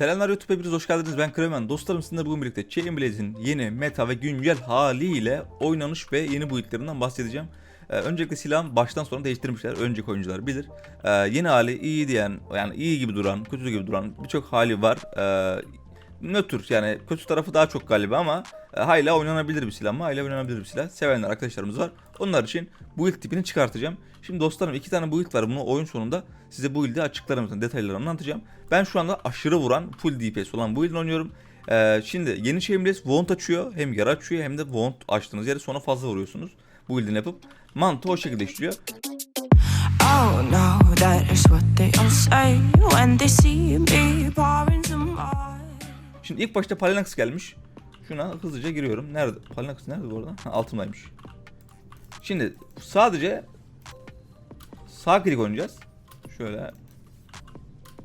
Selamlar YouTube hepiniz hoş geldiniz ben Kremen. Dostlarım sizinle bugün birlikte Chain Blaze'in yeni meta ve güncel haliyle oynanış ve yeni build'lerinden bahsedeceğim. Ee, öncelikle silahın baştan sona değiştirmişler. Önceki oyuncular bilir. Ee, yeni hali iyi diyen, yani iyi gibi duran, kötü gibi duran birçok hali var. Ee, nötr yani kötü tarafı daha çok galiba ama e, hala oynanabilir bir silah mı? Hala oynanabilir bir silah. Sevenler arkadaşlarımız var. Onlar için build tipini çıkartacağım. Şimdi dostlarım iki tane build var. Bunu oyun sonunda size build'i açıklarım, detaylarını anlatacağım. Ben şu anda aşırı vuran full DPS olan build'ini oynuyorum. Ee, şimdi yeni şeyimiz Wound açıyor. Hem yara açıyor hem de Wound açtığınız yere sonra fazla vuruyorsunuz. Build'ini yapıp mantığı o şekilde işliyor. Oh no, that is what they all say when they see me. Şimdi ilk başta Palinax gelmiş. Şuna hızlıca giriyorum. Nerede? Palinax nerede bu arada? Ha. Şimdi sadece sağ klik oynayacağız. Şöyle.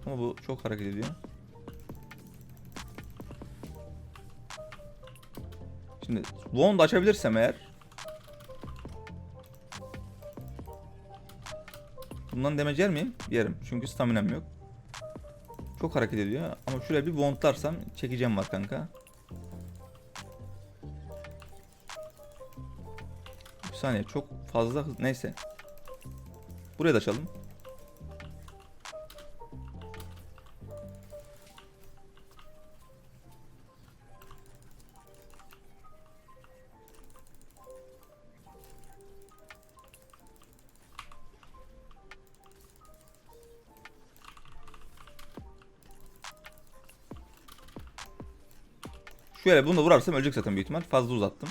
Ama bu çok hareket ediyor. Şimdi Wand açabilirsem eğer Bundan yer miyim? Yerim. Çünkü staminam yok. Çok hareket ediyor ama şuraya bir wontlarsam çekeceğim var kanka. Bir saniye çok fazla hız neyse. Buraya da açalım. Şöyle bunu da vurarsam ölecek zaten büyük ihtimal. Fazla uzattım.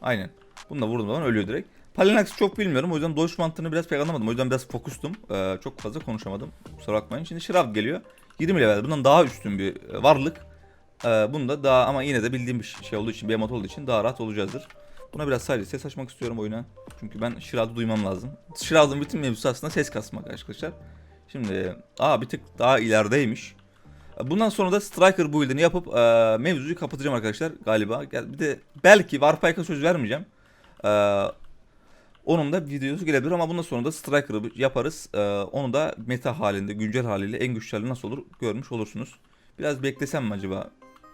Aynen. Bunu da vurduğum zaman ölüyor direkt. Palinax'ı çok bilmiyorum. O yüzden Dodge mantığını biraz pek anlamadım. O yüzden biraz fokustum. Ee, çok fazla konuşamadım. Kusura bakmayın. Şimdi Shroud geliyor. 20 level. Bundan daha üstün bir e, varlık. Ee, bunu da daha ama yine de bildiğim bir şey olduğu için, bir emot olduğu için daha rahat olacağızdır. Buna biraz sadece ses açmak istiyorum oyuna. Çünkü ben Shroud'u duymam lazım. Shroud'un bütün mevzusu aslında ses kasmak arkadaşlar. Şimdi aa bir tık daha ilerideymiş. Bundan sonra da Striker build'ini yapıp e, mevzuyu kapatacağım arkadaşlar galiba. Bir de belki Warpike'a söz vermeyeceğim. E, onun da videosu gelebilir ama bundan sonra da Striker'ı yaparız. E, onu da meta halinde, güncel haliyle en güçlü hali nasıl olur görmüş olursunuz. Biraz beklesem mi acaba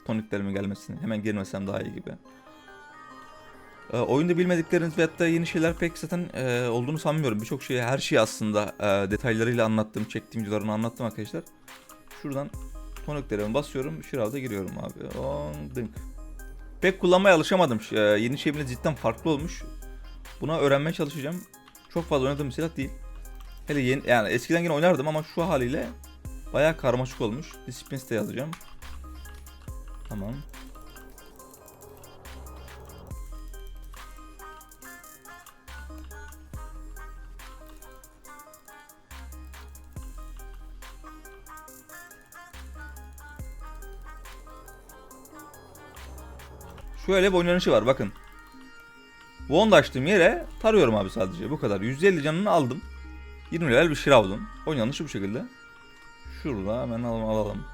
toniklerimin gelmesini? Hemen girmesem daha iyi gibi. E, oyunda bilmedikleriniz veyahut da yeni şeyler pek zaten e, olduğunu sanmıyorum. Birçok şeyi, her şeyi aslında e, detaylarıyla anlattım, çektiğim videolarını anlattım arkadaşlar. Şuradan Toniklerime basıyorum. Shroud'a giriyorum abi. On dınk. Pek kullanmaya alışamadım. Ee, yeni şeyimle cidden farklı olmuş. Buna öğrenmeye çalışacağım. Çok fazla oynadığım bir silah değil. Hele yeni yani eskiden yine oynardım ama şu haliyle bayağı karmaşık olmuş. Disciplines de yazacağım. Tamam. Şöyle bir oynanışı var bakın. Wand açtığım yere tarıyorum abi sadece bu kadar. 150 canını aldım. 20 level bir Shroud'un. Oynanışı bu şekilde. Şurada hemen alalım alalım.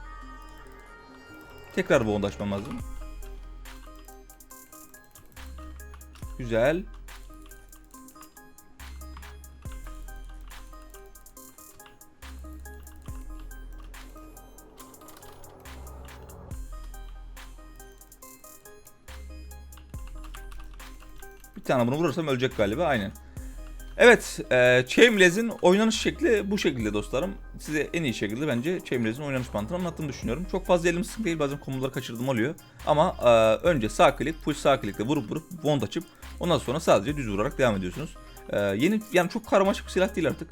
Tekrar Wand açmam lazım. Güzel. Bir tane bunu vurursam ölecek galiba aynen. Evet, e, Shameless'in oynanış şekli bu şekilde dostlarım. Size en iyi şekilde bence Shameless'in oynanış mantığını anlattığımı düşünüyorum. Çok fazla elim sık değil, bazen komuları kaçırdığım oluyor. Ama e, önce sağ klik, full sağ klikle vurup vurup wand açıp ondan sonra sadece düz vurarak devam ediyorsunuz. E, yeni, yani çok karmaşık bir silah değil artık.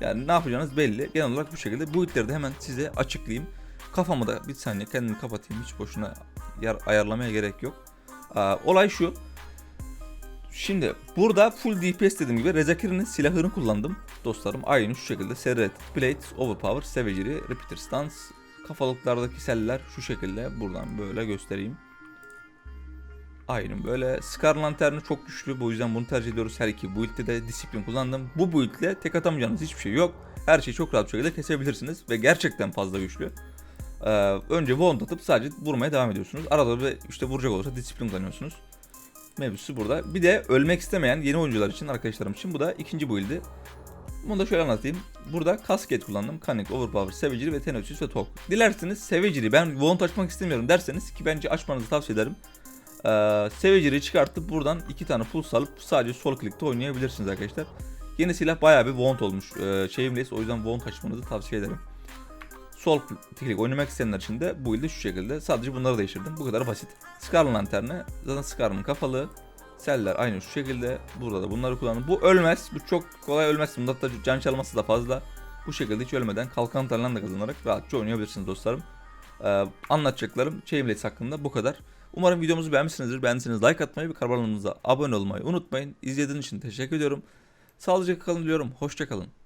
Yani ne yapacağınız belli. Genel olarak bu şekilde. Bu itleri de hemen size açıklayayım. Kafamı da bir saniye kendimi kapatayım. Hiç boşuna yer ayarlamaya gerek yok. E, olay şu. Şimdi burada full DPS dediğim gibi Rezakir'in silahını kullandım dostlarım. Aynı şu şekilde Serret, Plate, Overpower, Savagery, Repeater Stance, kafalıklardaki seller şu şekilde buradan böyle göstereyim. Aynen böyle. Scar Lantern'i çok güçlü bu yüzden bunu tercih ediyoruz. Her iki build'de de disiplin kullandım. Bu build'le tek atamayacağınız hiçbir şey yok. Her şeyi çok rahat bir şekilde kesebilirsiniz ve gerçekten fazla güçlü. Ee, önce wand atıp sadece vurmaya devam ediyorsunuz. Arada bir işte vuracak olursa disiplin kullanıyorsunuz mevzusu burada. Bir de ölmek istemeyen yeni oyuncular için arkadaşlarım için bu da ikinci build'i. Bunu da şöyle anlatayım. Burada kasket kullandım. Cunning, Overpower, Savagery ve Tenocious ve Tok. Dilerseniz Savagery ben Wand açmak istemiyorum derseniz ki bence açmanızı tavsiye ederim. Ee, Savagery'i çıkartıp buradan iki tane pulse alıp sadece sol klikte oynayabilirsiniz arkadaşlar. Yeni silah bayağı bir Wand olmuş. Ee, Shameless o yüzden Wand açmanızı tavsiye ederim. Sol klik oynamak isteyenler için de bu ilde şu şekilde. Sadece bunları değiştirdim. Bu kadar basit. Scar'ın lanterni. Zaten Scar'ın kafalı. Seller aynı şu şekilde. Burada da bunları kullandım. Bu ölmez. Bu çok kolay ölmez. Bunda hatta can çalması da fazla. Bu şekilde hiç ölmeden kalkan talan da kazanarak rahatça oynayabilirsiniz dostlarım. Ee, anlatacaklarım Shameless hakkında bu kadar. Umarım videomuzu beğenmişsinizdir. Beğendiyseniz like atmayı ve kanalımıza abone olmayı unutmayın. İzlediğiniz için teşekkür ediyorum. Sağlıcakla kalın diliyorum. Hoşçakalın.